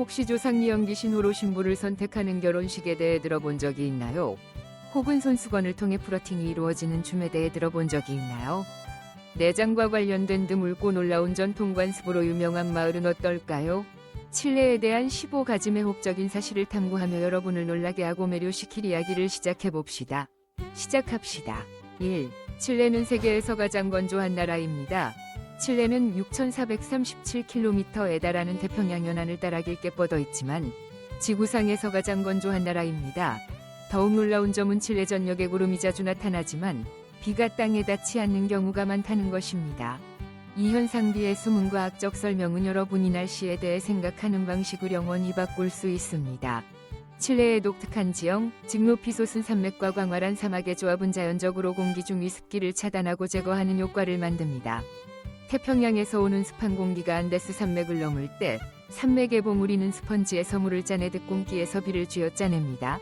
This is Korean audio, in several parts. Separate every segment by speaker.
Speaker 1: 혹시 조상 이영기신 호로 신부를 선택하는 결혼식에 대해 들어본 적이 있나요? 혹은 손수건을 통해 프로팅이 이루어지는 춤에 대해 들어본 적이 있나요? 내장과 관련된 드물고 놀라운 전통 관습으로 유명한 마을은 어떨까요? 칠레에 대한 15가지 매혹적인 사실을 탐구하며 여러분을 놀라게 하고 매료시킬 이야기를 시작해 봅시다. 시작합시다. 1. 칠레는 세계에서 가장 건조한 나라입니다. 칠레는 6,437km에 달하는 태평양 연안을 따라 길게 뻗어 있지만 지구상에서 가장 건조한 나라입니다. 더욱 놀라운 점은 칠레 전역에 구름이 자주 나타나지만 비가 땅에 닿지 않는 경우가 많다는 것입니다. 이 현상 뒤의 숨은 과학적 설명은 여러분이 날씨에 대해 생각하는 방식을 영원히 바꿀 수 있습니다. 칠레의 독특한 지형, 즉 높이 솟은 산맥과 광활한 사막의 조합은 자연적으로 공기 중 위습기를 차단하고 제거하는 효과를 만듭니다. 태평양에서 오는 습한 공기가 안데스 산맥을 넘을 때 산맥의 봉우리는 스펀지에서 물을 짜내듯 공기에서 비를 쥐어 짜냅니다.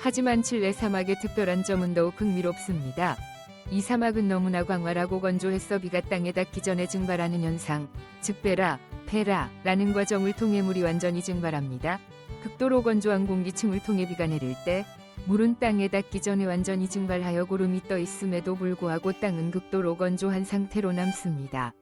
Speaker 1: 하지만 칠레 사막의 특별한 점은 더욱 흥미롭습니다. 이 사막은 너무나 광활하고 건조해서 비가 땅에 닿기 전에 증발하는 현상, 즉 베라, 페라라는 과정을 통해 물이 완전히 증발합니다. 극도로 건조한 공기층을 통해 비가 내릴 때 물은 땅에 닿기 전에 완전히 증발하여 구름이 떠 있음에도 불구하고 땅은 극도로 건조한 상태로 남습니다.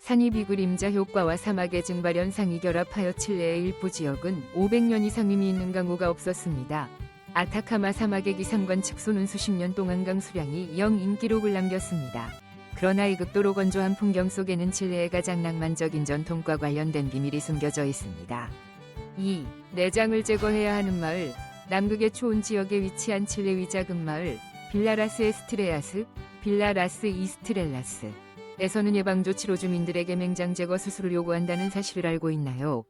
Speaker 1: 산이 비 그림자 효과와 사막의 증발 현상이 결합하여 칠레의 일부 지역은 500년 이상 의미 있는 강우가 없었습니다. 아타카마 사막의 기상관 측소는 수십 년 동안 강수량이 0인 기록을 남겼습니다. 그러나 이 극도로 건조한 풍경 속에는 칠레의 가장 낭만적인 전통과 관련된 비밀이 숨겨져 있습니다. 2. 내장을 제거해야 하는 마을 남극의 초원 지역에 위치한 칠레 위 작은 마을 빌라라스 에스트레아스, 빌라라스 이스트렐라스 에서는 예방 조치로 주민들에게 맹장 제거 수술을 요구한다는 사실을 알고 있나요?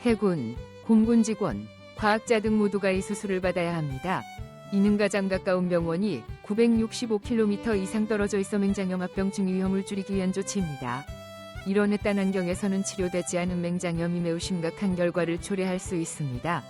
Speaker 1: 해군, 공군 직원, 과학자 등 모두가 이 수술을 받아야 합니다. 이는 가장 가까운 병원이 965km 이상 떨어져 있어 맹장염합병증 위험을 줄이기 위한 조치입니다. 이런 외딴 환경에서는 치료되지 않은 맹장염이 매우 심각한 결과를 초래할 수 있습니다.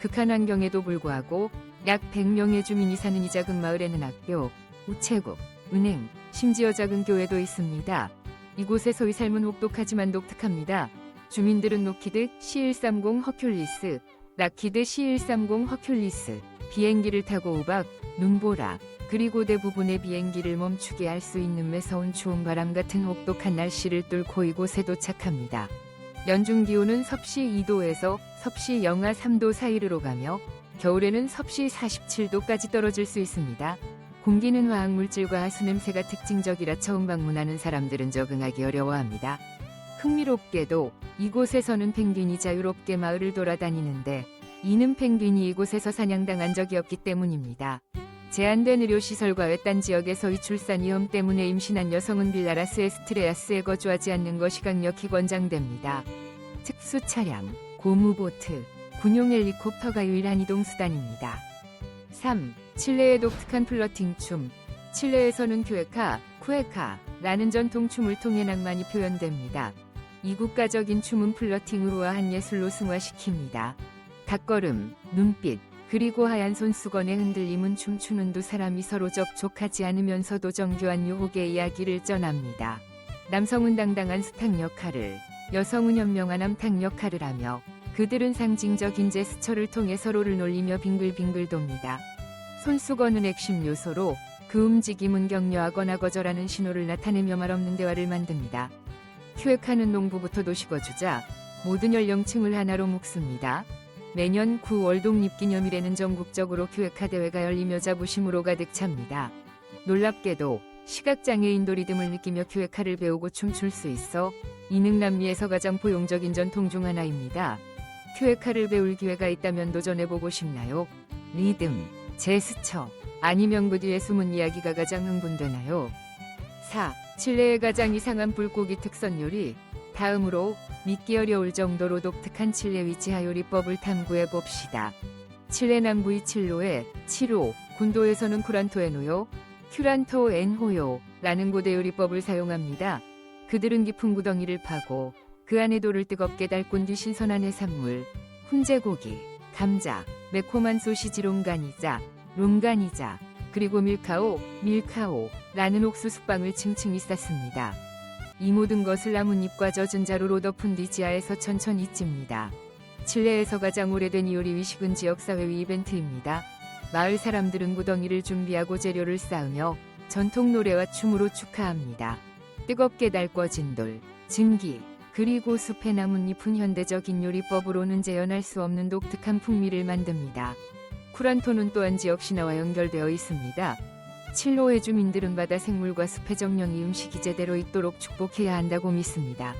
Speaker 1: 극한 환경에도 불구하고 약 100명의 주민이 사는 이 작은 마을에는 학교, 우체국, 은행, 심지어 작은 교회도 있습니다. 이곳에서의 삶은 혹독하지만 독특합니다. 주민들은 노키드 C130 허큘리스, 라키드 C130 허큘리스, 비행기를 타고 우박, 눈보라, 그리고 대부분의 비행기를 멈추게 할 수 있는 매서운 추운 바람 같은 혹독한 날씨를 뚫고 이곳에 도착합니다. 연중 기온은 섭씨 2도에서 섭씨 영하 3도 사이로 가며 겨울에는 섭씨 47도까지 떨어질 수 있습니다. 공기는 화학물질과 하수 냄새가 특징적이라 처음 방문하는 사람들은 적응하기 어려워합니다. 흥미롭게도 이곳에서는 펭귄이 자유롭게 마을을 돌아다니는데 이는 펭귄이 이곳에서 사냥당한 적이 없기 때문입니다. 제한된 의료시설과 외딴 지역에서의 출산 위험 때문에 임신한 여성은 빌라라스 에스트레아스에 거주하지 않는 것이 강력히 권장됩니다. 특수 차량, 고무보트, 군용 헬리콥터가 유일한 이동수단입니다. 3. 칠레의 독특한 플러팅 춤. 칠레에서는 큐에카, 쿠에카라는 전통 춤을 통해 낭만이 표현됩니다. 이 국가적인 춤은 플러팅으로 한 예술로 승화시킵니다. 닭걸음, 눈빛, 그리고 하얀 손수건의 흔들림은 춤추는 두 사람이 서로 접촉하지 않으면서도 정교한 유혹의 이야기를 전합니다. 남성은 당당한 수탉 역할을, 여성은 현명한 암탉 역할을 하며 그들은 상징적인 제스처를 통해 서로를 놀리며 빙글빙글 돕니다. 손수건은 핵심 요소로 그 움직임은 격려하거나 거절하는 신호를 나타내며 말없는 대화를 만듭니다. 큐에카는 농부부터 도시거주자 모든 연령층을 하나로 묶습니다. 매년 9월 독립기념일에는 전국적으로 큐에카 대회가 열리며 자부심으로 가득 찹니다. 놀랍게도 시각장애인도 리듬을 느끼며 큐에카를 배우고 춤출 수 있어 이능 남미에서 가장 포용적인 전통 중 하나입니다. 큐에카를 배울 기회가 있다면 도전해보고 싶나요? 리듬, 제스처, 아니면 그 뒤에 숨은 이야기가 가장 흥분되나요? 4. 칠레의 가장 이상한 불고기 특선 요리. 다음으로 믿기 어려울 정도로 독특한 칠레 위치하 요리법을 탐구해 봅시다. 칠레 남부의 칠로에 칠호, 군도에서는 쿠란토에노요, 큐란토 엔호요라는 고대 요리법을 사용합니다. 그들은 깊은 구덩이를 파고 그 안에 돌을 뜨겁게 달군 뒤 신선한 해산물, 훈제고기, 감자, 매콤한 소시지 롱가니자, 롱가니자, 그리고 밀카오, 밀카오라는 옥수수빵을 층층이 쌌습니다. 이 모든 것을 나뭇잎과 젖은 자루로 덮은 뒤 지하에서 천천히 찝니다. 칠레에서 가장 오래된 이효리 위식은 지역사회위 이벤트입니다. 마을 사람들은 구덩이를 준비하고 재료를 쌓으며 전통 노래와 춤으로 축하합니다. 뜨겁게 달궈진 돌, 증기, 그리고 숲의 나뭇잎은 현대적인 요리법으로는 재현할 수 없는 독특한 풍미를 만듭니다. 쿠란토는 또한 지역 신화와 연결되어 있습니다. 칠로의 주민들은 바다 생물과 숲의 정령이 음식이 제대로 있도록 축복해야 한다고 믿습니다.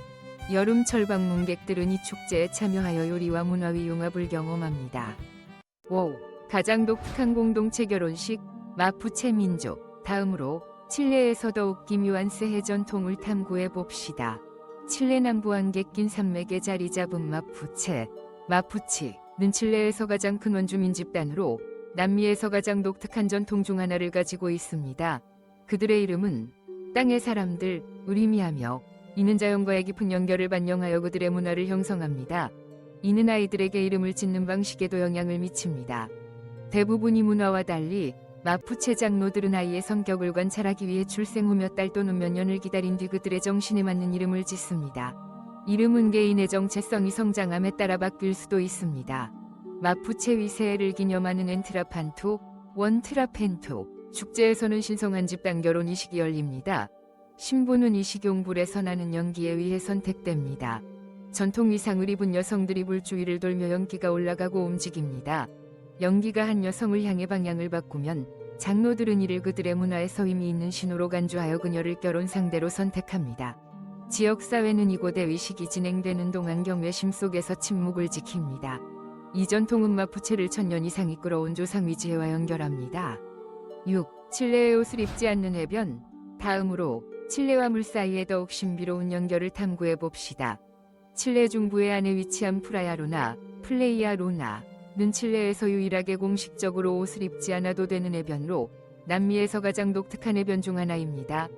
Speaker 1: 여름철 방문객들은 이 축제에 참여하여 요리와 문화의 융합을 경험합니다. 5. 가장 독특한 공동체 결혼식 마푸체 민족 다음으로 칠레에서 더욱 기묘한 새해 전통을 탐구해 봅시다. 칠레 남부 안개 낀 산맥에 자리 잡은 마푸체 마푸치는 칠레에서 가장 큰 원주민 집단으로 남미에서 가장 독특한 전통 중 하나를 가지고 있습니다. 그들의 이름은 땅의 사람들 우리미하며 이는 자연과의 깊은 연결을 반영하여 그들의 문화를 형성합니다. 이는 아이들에게 이름을 짓는 방식에도 영향을 미칩니다. 대부분 이 문화와 달리 마푸체 장로들은 아이의 성격을 관찰하기 위해 출생 후 몇 달 또는 몇 년을 기다린 뒤 그들의 정신에 맞는 이름을 짓습니다. 이름은 개인의 정체성이 성장함에 따라 바뀔 수도 있습니다. 마푸체 위세를 기념하는 엔트라판토, 원트라펜토, 축제에서는 신성한 집단 결혼 이식이 열립니다. 신부는 이 식용불에서 나는 연기에 의해 선택됩니다. 전통 의상을 입은 여성들이 불 주위를 돌며 연기가 올라가고 움직입니다. 연기가 한 여성을 향해 방향을 바꾸면 장로들은 이를 그들의 문화에서 의미 있는 신호로 간주하여 그녀를 결혼 상대로 선택합니다. 지역사회는 이곳의 의식이 진행되는 동안 경외심 속에서 침묵을 지킵니다. 이 전통은 마푸체를 천년 이상 이끌어온 조상 위지혜와 연결합니다. 6. 칠레의 옷을 입지 않는 해변 다음으로 칠레와 물 사이에 더욱 신비로운 연결을 탐구해 봅시다. 칠레 중부의 안에 위치한 프라야로나 플레이아 로나 는 칠레에서 유일하게 공식적으로 옷을 입지 않아도 되는 해변으로 남미에서 가장 독특한 해변 중 하나입니다.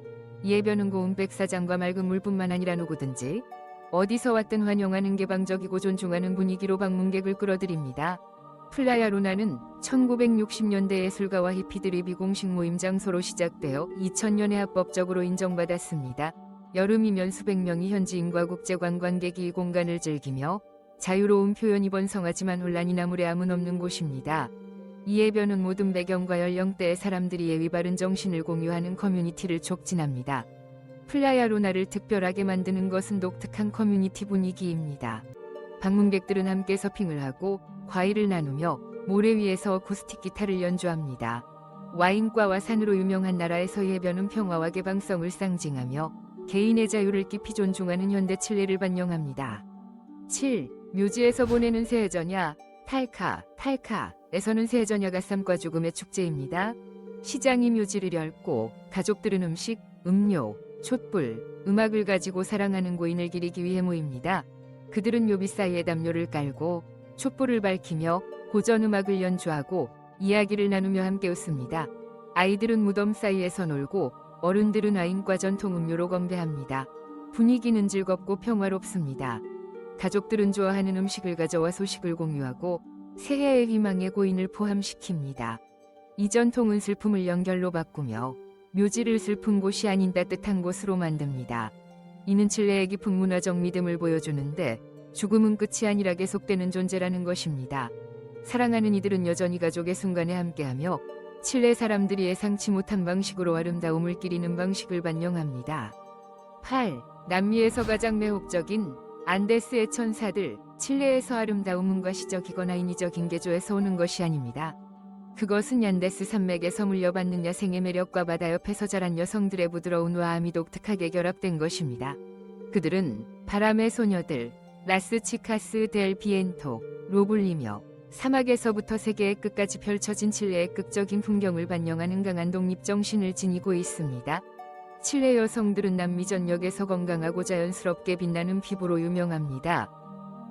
Speaker 1: 이 해변은 고운 백사장과 맑은 물뿐만 아니라 누구든지 어디서 왔든 환영하는 개방적이고 존중하는 분위기로 방문객을 끌어들입니다. 플라야 로나는 1960년대 예술가와 히피들의 비공식 모임 장소로 시작되어 2000년에 합법적으로 인정받았습니다. 여름이면 수백 명이 현지인과 국제 관광객이 이 공간을 즐기며 자유로운 표현이 번성하지만 혼란이 나 무례함은 없는 곳입니다. 이 해변은 모든 배경과 연령대의 사람들이 예의 바른 정신을 공유하는 커뮤니티를 촉진합니다. 플라야 로나를 특별하게 만드는 것은 독특한 커뮤니티 분위기입니다. 방문객들은 함께 서핑을 하고 과일을 나누며 모래 위에서 어쿠스틱 기타를 연주합니다. 와인과와 산으로 유명한 나라에서의 해변은 평화와 개방성을 상징하며 개인의 자유를 깊이 존중하는 현대 칠레를 반영합니다. 7. 묘지에서 보내는 새해저냐 탈카 탈카에서는 새해저냐가 쌈과 죽음의 축제입니다. 시장이 묘지를 열고 가족들은 음식, 음료, 촛불, 음악을 가지고 사랑하는 고인을 기리기 위해 모입니다. 그들은 묘비 사이에 담요를 깔고 촛불을 밝히며 고전 음악을 연주하고 이야기를 나누며 함께 웃습니다. 아이들은 무덤 사이에서 놀고 어른들은 와인과 전통 음료로 건배합니다. 분위기는 즐겁고 평화롭습니다. 가족들은 좋아하는 음식을 가져와 소식을 공유하고 새해의 희망의 고인을 포함시킵니다. 이 전통은 슬픔을 연결로 바꾸며 묘지를 슬픈 곳이 아닌 따뜻한 곳으로 만듭니다. 이는 칠레의 깊은 문화적 믿음을 보여주는데 죽음은 끝이 아니라 계속되는 존재라는 것입니다. 사랑하는 이들은 여전히 가족의 순간에 함께하며 칠레 사람들이 예상치 못한 방식으로 아름다움을 기리는 방식을 반영합니다. 8. 남미에서 가장 매혹적인 안데스의 천사들 칠레에서 아름다움은 과시적이거나 인위적인 개조에서 오는 것이 아닙니다. 그것은 얀데스 산맥에서 물려받는 야생의 매력과 바다 옆에서 자란 여성들의 부드러운 와함이 독특하게 결합된 것입니다. 그들은 바람의 소녀들, 라스 치카스 델 비엔토, 로블리며 사막에서부터 세계의 끝까지 펼쳐진 칠레의 극적인 풍경을 반영하는 강한 독립 정신을 지니고 있습니다. 칠레 여성들은 남미 전역에서 건강하고 자연스럽게 빛나는 피부로 유명합니다.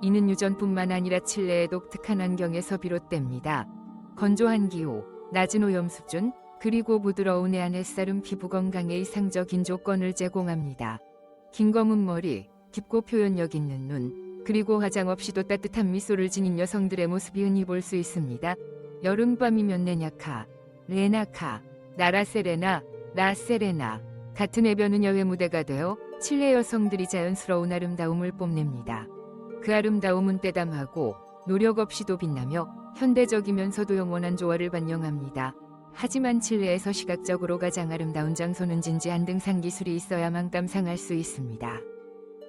Speaker 1: 이는 유전뿐만 아니라 칠레의 독특한 환경에서 비롯됩니다. 건조한 기후, 낮은 오염 수준, 그리고 부드러운 해안 햇살은 피부 건강에 이상적인 조건을 제공합니다. 긴 검은 머리, 깊고 표현력 있는 눈, 그리고 화장 없이도 따뜻한 미소를 지닌 여성들의 모습이 흔히 볼 수 있습니다. 여름밤이면 네냐카, 레나카, 나라세레나, 라세레나 같은 해변은 여회 무대가 되어 칠레 여성들이 자연스러운 아름다움을 뽐냅니다. 그 아름다움은 때담하고 노력 없이도 빛나며 현대적이면서도 영원한 조화를 반영합니다. 하지만 칠레에서 시각적으로 가장 아름다운 장소는 진지한 등산 기술이 있어야만 감상할 수 있습니다.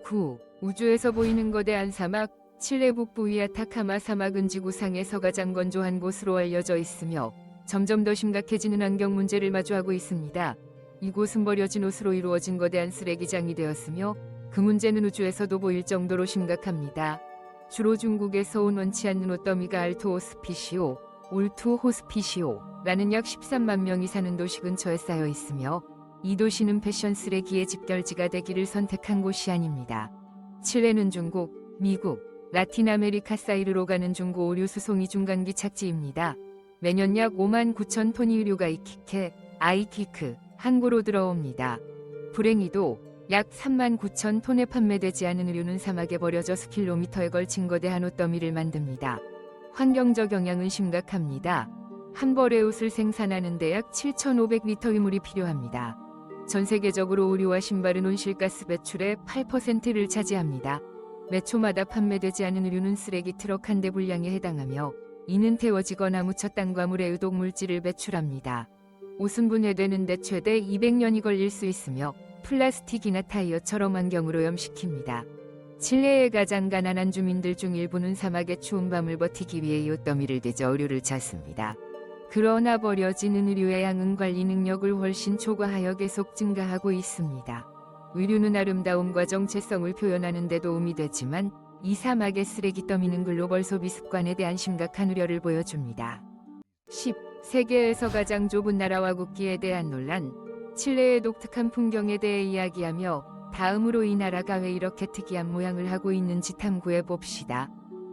Speaker 1: 9. 우주에서 보이는 거대한 사막 칠레 북부 위아타카마 사막은 지구상에서 가장 건조한 곳으로 알려져 있으며 점점 더 심각해지는 환경 문제를 마주하고 있습니다. 이곳은 버려진 옷으로 이루어진 거대한 쓰레기장이 되었으며 그 문제는 우주에서도 보일 정도로 심각합니다. 주로 중국에서 온 원치 않는 옷더미가 알토 호스피시오, 올투 호스피시오라는 약 13만 명이 사는 도시 근처에 쌓여 있으며 이 도시는 패션 쓰레기의 집결지가 되기를 선택한 곳이 아닙니다. 칠레는 중국, 미국, 라틴 아메리카 사이르로 가는 중고 오류 수송이 중간기 착지입니다. 매년 약 5만 9천 톤의 의류가 이키케, 아이키크, 항구로 들어옵니다. 불행히도 약 3만 9천 톤에 판매되지 않은 의류는 사막에 버려져 스킬로미터에 걸친 거대한 옷더미를 만듭니다. 환경적 영향은 심각합니다. 한 벌의 옷을 생산하는 데 약 7,500리터의 물이 필요합니다. 전 세계적으로 의류와 신발은 온실가스 배출의 8%를 차지합니다. 매 초마다 판매되지 않은 의류는 쓰레기 트럭 한 대 분량에 해당하며 이는 태워지거나 묻혀 땅과 물에 의독 물질을 배출합니다. 옷은 분해되는데 최대 200년이 걸릴 수 있으며 플라스틱이나 타이어처럼 환경을 오염시킵니다. 칠레의 가장 가난한 주민들 중 일부는 사막의 추운 밤을 버티기 위해 이 옷더미를 대져 의류를 찾습니다. 그러나 버려지는 의류의 양은 관리 능력을 훨씬 초과하여 계속 증가하고 있습니다. 의류는 아름다움과 정체성을 표현하는 데 도움이 되지만 이 사막의 쓰레기 더미는 글로벌 소비 습관에 대한 심각한 우려를 보여줍니다. 10. 세계에서 가장 좁은 나라와 국기에 대한 논란 칠레의 독특한 풍경에 대해 이야기하며 다음으로 이 나라가 왜 이렇게 특이한 모양을 하고 있는지 탐구해 봅시다.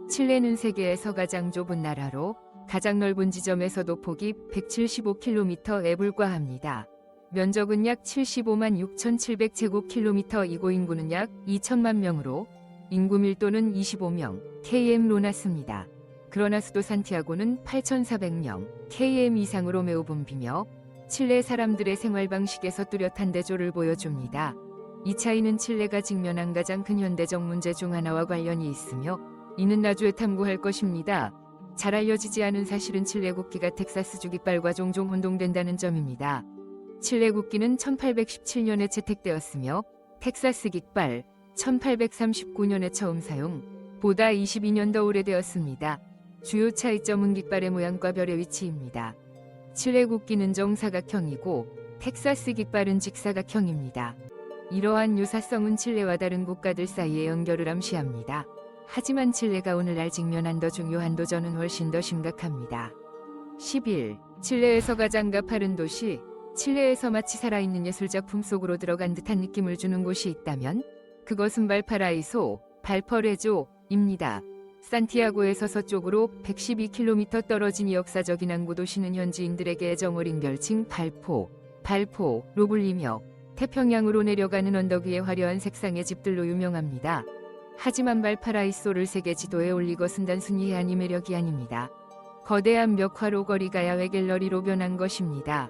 Speaker 1: 칠레는 세계에서 가장 좁은 나라로 가장 넓은 지점에서도 폭이 175km에 불과합니다. 면적은 약 75만 6,700제곱킬로미터이고 인구는 약 2천만 명으로 인구 밀도는 25명 km로 났습니다. 그러나 수도 산티아고는 8,400명 km 이상으로 매우 붐비며 칠레 사람들의 생활 방식에서 뚜렷한 대조를 보여줍니다. 이 차이는 칠레가 직면한 가장 큰 현대적 문제 중 하나와 관련이 있으며 이는 나중에 탐구할 것입니다. 잘 알려지지 않은 사실은 칠레 국기가 텍사스 주 깃발과 종종 혼동된다는 점입니다. 칠레 국기는 1817년에 채택되었으며 텍사스 깃발 1839년에 처음 사용, 보다 22년 더 오래되었습니다. 주요 차이점은 깃발의 모양과 별의 위치입니다. 칠레 국기는 정사각형이고 텍사스 깃발은 직사각형입니다. 이러한 유사성은 칠레와 다른 국가들 사이의 연결을 암시합니다. 하지만 칠레가 오늘날 직면한 더 중요한 도전은 훨씬 더 심각합니다. 11. 칠레에서 가장 가파른 도시 칠레에서 마치 살아있는 예술작품 속으로 들어간 듯한 느낌을 주는 곳이 있다면 그것은 발파라이소, 발퍼레조입니다. 산티아고에서 서쪽으로 112km 떨어진 이 역사적인 항구 도시는 현지인들에게 애정어린 별칭 발포, 발포로 불리며 태평양으로 내려가는 언덕 위의 화려한 색상의 집들로 유명합니다. 하지만 발파라이소를 세계 지도에 올리 것은 단순히 해안이 매력이 아닙니다. 거대한 벽화로 거리가 야외 갤러리로 변한 것입니다.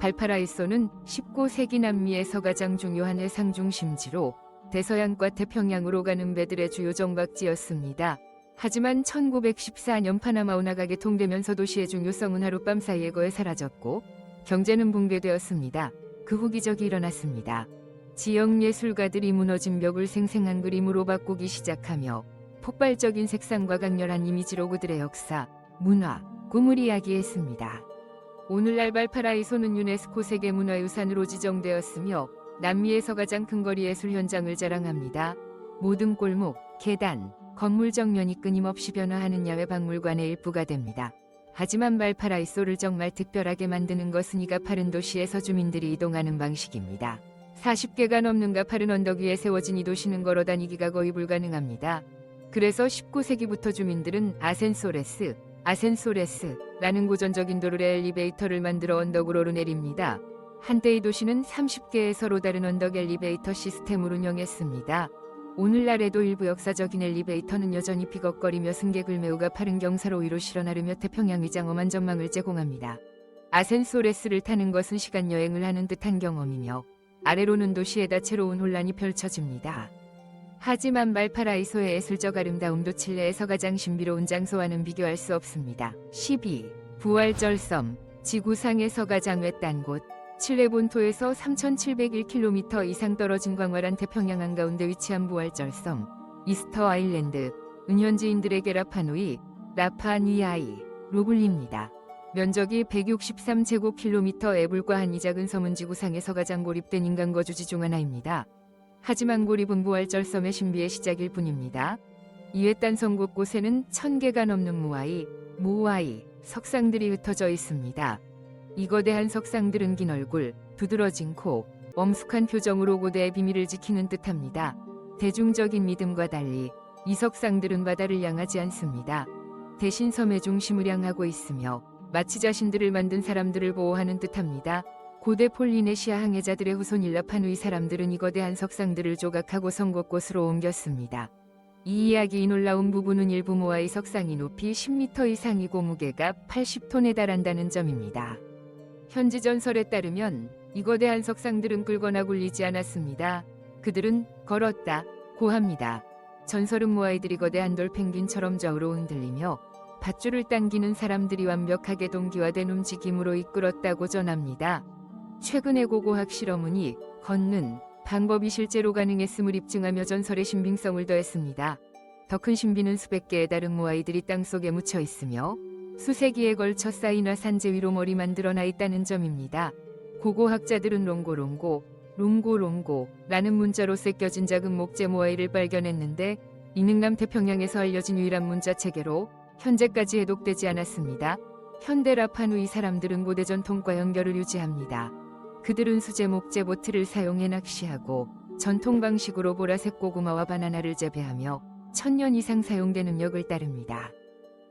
Speaker 1: 발파라이소는 19세기 남미에서 가장 중요한 해상 중심지로 대서양과 태평양으로 가는 배들의 주요 정박지였습니다. 하지만 1914년 파나마 운하가 개통되면서 도시의 중요성은 하룻밤 사이에 거에 사라졌고 경제는 붕괴되었습니다. 그 후 기적이 일어났습니다. 지역 예술가들이 무너진 벽을 생생한 그림으로 바꾸기 시작하며 폭발적인 색상과 강렬한 이미지로 그들의 역사, 문화, 꿈을 이야기했습니다. 오늘날 발파라이소는 유네스코 세계문화유산으로 지정되었으며 남미에서 가장 큰 거리 예술 현장을 자랑합니다. 모든 골목, 계단, 건물 정면이 끊임없이 변화하는 야외 박물관의 일부가 됩니다. 하지만 발파라이소를 정말 특별하게 만드는 것은 이 가 파른 도시에서 주민들이 이동하는 방식입니다. 40개가 넘는 가파른 언덕 위에 세워진 이 도시는 걸어 다니기가 거의 불가능합니다. 그래서 19세기부터 주민들은 아센소레스, 아센소레스라는 고전적인 도로의 엘리베이터를 만들어 언덕으로 오르내립니다. 한때 이 도시는 30개의 서로 다른 언덕 엘리베이터 시스템을 운영했습니다. 오늘날에도 일부 역사적인 엘리베이터는 여전히 피걱거리며 승객을 매우 가 파른 경사로 위로 실어 나르며 태평양 위장엄한 전망을 제공합니다. 아센소레스를 타는 것은 시간 여행을 하는 듯한 경험이며 아래로는 도시에다 새로운 혼란이 펼쳐집니다. 하지만 말파라이소의 예술적 아름다움도 칠레에서 가장 신비로운 장소와는 비교할 수 없습니다. 12. 부활절섬 지구상에서 가장 외딴 곳 칠레 본토에서 3,701km 이상 떨어진 광활한 태평양 한가운데 위치한 부활절섬 이스터 아일랜드 은현지인들에게 라파누이 라파니아이 로 불립니다. 면적이 163제곱킬로미터 애불과 한 이 작은 섬은 지구상에서 가장 고립된 인간 거주지 중 하나입니다. 하지만 고립은 부활절섬의 신비의 시작일 뿐입니다. 이외 딴 섬 곳곳에는 천 개가 넘는 무아이, 무아이, 석상들이 흩어져 있습니다. 이 거대한 석상들은 긴 얼굴, 두드러진 코, 엄숙한 표정으로 고대의 비밀을 지키는 듯합니다. 대중적인 믿음과 달리 이 석상들은 바다를 향하지 않습니다. 대신 섬의 중심을 향하고 있으며 마치 자신들을 만든 사람들을 보호하는 듯합니다. 고대 폴리네시아 항해자들의 후손 일라파누이 사람들은 이 거대한 석상들을 조각하고 성 곳곳으로 옮겼습니다. 이 이야기의 놀라운 부분은 일부 모아의 석상이 높이 10m 이상이고 무게가 80톤에 달한다는 점입니다. 현지 전설에 따르면 이 거대 한 석상들은 끌거나 굴리지 않았습니다. 그들은 걸었다, 고합니다. 전설은 모아이들이 거대 한 돌 펭귄처럼 좌우로 흔들리며 밧줄을 당기는 사람들이 완벽하게 동기화된 움직임으로 이끌었다고 전합니다. 최근의 고고학 실험은이 걷는 방법이 실제로 가능했음을 입증하며 전설의 신빙성을 더했습니다. 더 큰 신비는 수백 개의 다른 모아이들이 땅속에 묻혀 있으며 수세기에 걸쳐 쌓인 산재 위로 머리만 드러나 있다는 점입니다. 고고학자들은 롱고롱고, 롱고롱고라는 문자로 새겨진 작은 목재 모아이를 발견했는데 이 능남 태평양에서 알려진 유일한 문자 체계로 현재까지 해독되지 않았습니다. 현대 라파누이 사람들은 고대 전통과 연결을 유지합니다. 그들은 수제 목재 보트를 사용해 낚시하고 전통 방식으로 보라색 고구마와 바나나를 재배하며 천년 이상 사용된 음력을 따릅니다.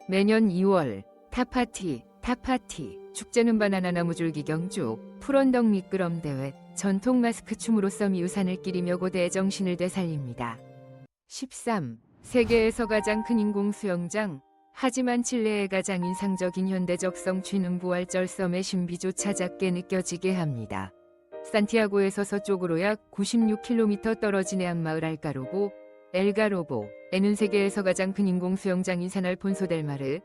Speaker 1: 매년 2월 타파티, 타파티 축제는 바나나 나무줄기 경주, 푸른덕 미끄럼 대회, 전통 마스크 춤으로써 미우산을 끼리며 고대의 정신을 되살립니다. 13. 세계에서 가장 큰 인공 수영장 하지만 칠레의 가장 인상적인 현대적 성취는 부활절 섬의 신비조차 작게 느껴지게 합니다. 산티아고에서 서쪽으로 약 96km 떨어진 해안마을 알가로보, 엘가로보 에는 세계에서 가장 큰 인공 수영장인 산 알폰소 델마르,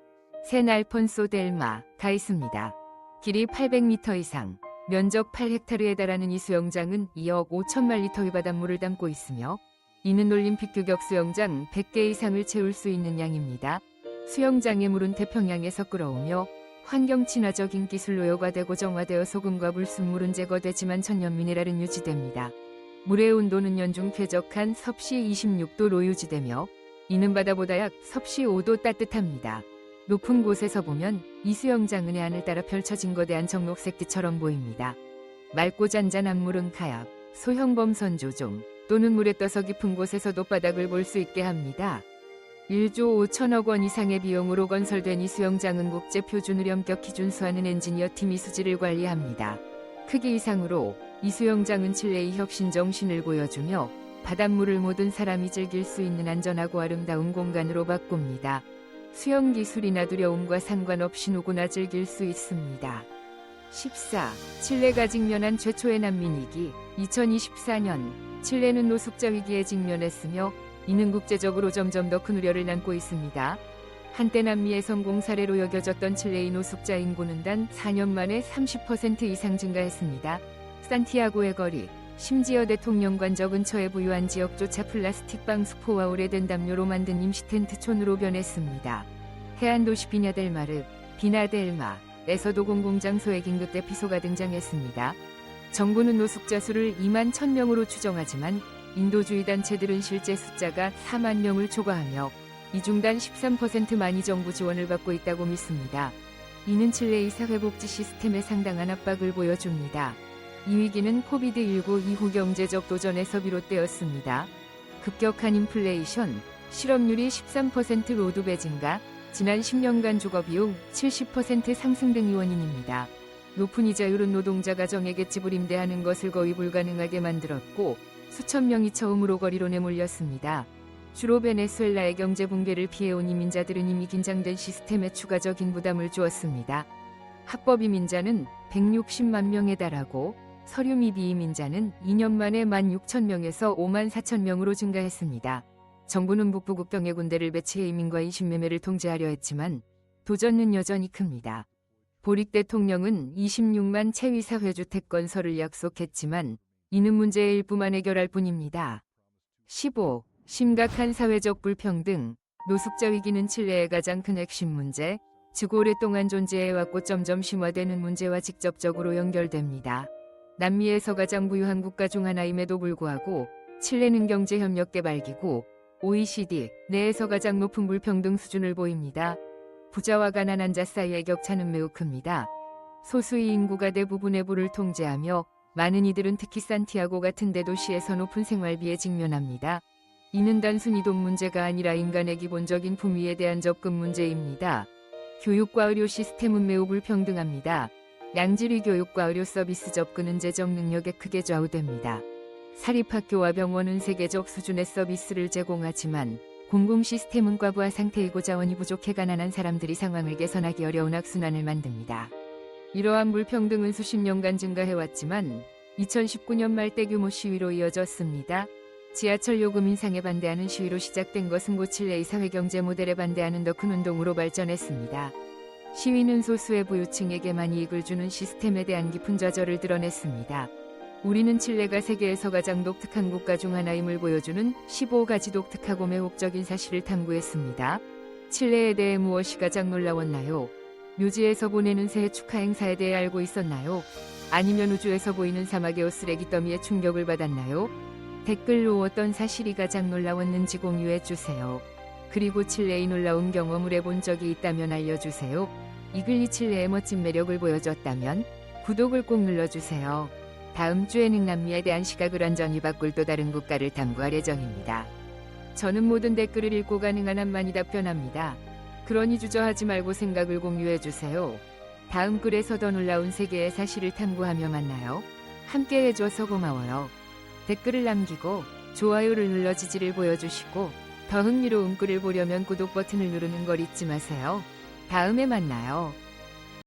Speaker 1: 샌 알폰소 델마 가 있습니다. 길이 800m 이상, 면적 8헥타르에 달하는 이 수영장은 2억 5천만 리터의 바닷물을 담고 있으며 이는 올림픽 규격 수영장 100개 이상을 채울 수 있는 양입니다. 수영장의 물은 태평양에서 끓어오며 환경 친화적인 기술로 요과되고 정화되어 소금과 불순물은 제거되지만 천연 미네랄은 유지됩니다. 물의 온도는 연중 쾌적한 섭씨 26도로 유지되며 이는 바다보다 약 섭씨 5도 따뜻합니다. 높은 곳에서 보면 이 수영장은 해안을 따라 펼쳐진 거대한 정록색 띠처럼 보입니다. 맑고 잔잔한 물은 카약, 소형 범 선 조종 또는 물에 떠서 깊은 곳에서도 바닥을 볼 수 있게 합니다. 1조 5천억 원 이상의 비용으로 건설된 이 수영장은 국제 표준을 엄격히 준수하는 엔지니어 팀이 수지를 관리합니다. 크기 이상으로 이 수영장은 칠레의 혁신 정신을 보여주며 바닷물을 모든 사람이 즐길 수 있는 안전하고 아름다운 공간으로 바꿉니다. 수영 기술이나 두려움과 상관없이 누구나 즐길 수 있습니다. 14. 칠레가 직면한 최초의 난민위기 2024년 칠레는 노숙자 위기에 직면했으며 이는 국제적으로 점점 더 큰 우려를 남고 있습니다. 한때 남미의 성공 사례로 여겨졌던 칠레의 노숙자 인구는 단 4년 만에 30% 이상 증가했습니다. 산티아고의 거리, 심지어 대통령 관저 근처에 부유한 지역조차 플라스틱 방수포와 오래된 담요로 만든 임시 텐트촌으로 변했습니다. 해안 도시 비냐델마르, 비나델마에서도 공공장소에 긴급 대피소가 등장했습니다. 정부는 노숙자 수를 2만 1000명으로 추정하지만 인도주의 단체들은 실제 숫자가 4만 명을 초과하며 이 중단 13%만이 정부 지원을 받고 있다고 믿습니다. 이는 칠레의 사회복지 시스템에 상당한 압박을 보여줍니다. 이 위기는 코비드19 이후 경제적 도전에서 비롯되었습니다. 급격한 인플레이션, 실업률이 13% 로드배 증가, 지난 10년간 주거비용 70% 상승 등이 원인입니다. 높은 이자율은 노동자 가정에게 지불 임대하는 것을 거의 불가능하게 만들었고 수천 명이 처음으로 거리로 내몰렸습니다. 주로 베네수엘라의 경제 붕괴를 피해온 이민자들은 이미 긴장된 시스템에 추가적인 부담을 주었습니다. 합법 이민자는 160만 명에 달하고 서류 및 이민자는 2년 만에 16,000명에서 5만 4천 명으로 증가했습니다. 정부는 북부국 병의 군대를 배치해 이민과 인신매매를 통제하려 했지만 도전은 여전히 큽니다. 보릭 대통령은 26만 채위 사회주택 건설을 약속했지만 이는 문제의 일부만 해결할 뿐입니다. 15. 심각한 사회적 불평등, 노숙자 위기는 칠레의 가장 큰 핵심 문제, 즉 오랫동안 존재해왔고 점점 심화되는 문제와 직접적으로 연결됩니다. 남미에서 가장 부유한 국가 중 하나임에도 불구하고 칠레는 경제 협력 개발기구 OECD 내에서 가장 높은 불평등 수준을 보입니다. 부자와 가난한 자 사이의 격차는 매우 큽니다. 소수의 인구가 대부분의 부를 통제하며 많은 이들은 특히 산티아고 같은 대도시에서 높은 생활비에 직면합니다. 이는 단순히 돈 문제가 아니라 인간의 기본적인 품위에 대한 접근 문제입니다. 교육과 의료 시스템은 매우 불평등합니다. 양질의 교육과 의료 서비스 접근은 재정 능력에 크게 좌우됩니다. 사립학교와 병원은 세계적 수준의 서비스를 제공하지만 공공 시스템은 과부하 상태이고 자원이 부족해 가난한 사람들이 상황을 개선하기 어려운 악순환을 만듭니다. 이러한 불평등은 수십 년간 증가해왔지만 2019년 말 대규모 시위로 이어졌습니다. 지하철 요금 인상에 반대하는 시위로 시작된 것은 고칠레 이 사회 경제 모델에 반대하는 더 큰 운동으로 발전했습니다. 시위는 소수의 부유층에게만 이익을 주는 시스템에 대한 깊은 좌절을 드러냈습니다. 우리는 칠레가 세계에서 가장 독특한 국가 중 하나임을 보여주는 15가지 독특하고 매혹적인 사실을 탐구했습니다. 칠레에 대해 무엇이 가장 놀라웠나요? 묘지에서 보내는 새해 축하 행사에 대해 알고 있었나요? 아니면 우주에서 보이는 사막의 옷 쓰레기 더미에 충격을 받았나요? 댓글로 어떤 사실이 가장 놀라웠는지 공유해 주세요. 그리고 칠레의 놀라운 경험을 해본 적이 있다면 알려주세요. 이글리 칠레의 멋진 매력을 보여줬다면 구독을 꼭 눌러주세요. 다음 주에는 남미에 대한 시각을 완전히 바꿀 또 다른 국가를 탐구할 예정입니다. 저는 모든 댓글을 읽고 가능한 한만이 답변합니다. 그러니 주저하지 말고 생각을 공유해 주세요. 다음 글에서 더 놀라운 세계의 사실을 탐구하며 만나요. 함께 해줘서 고마워요. 댓글을 남기고 좋아요를 눌러 지지를 보여주시고 더 흥미로운 글을 보려면 구독 버튼을 누르는 걸 잊지 마세요. 다음에 만나요.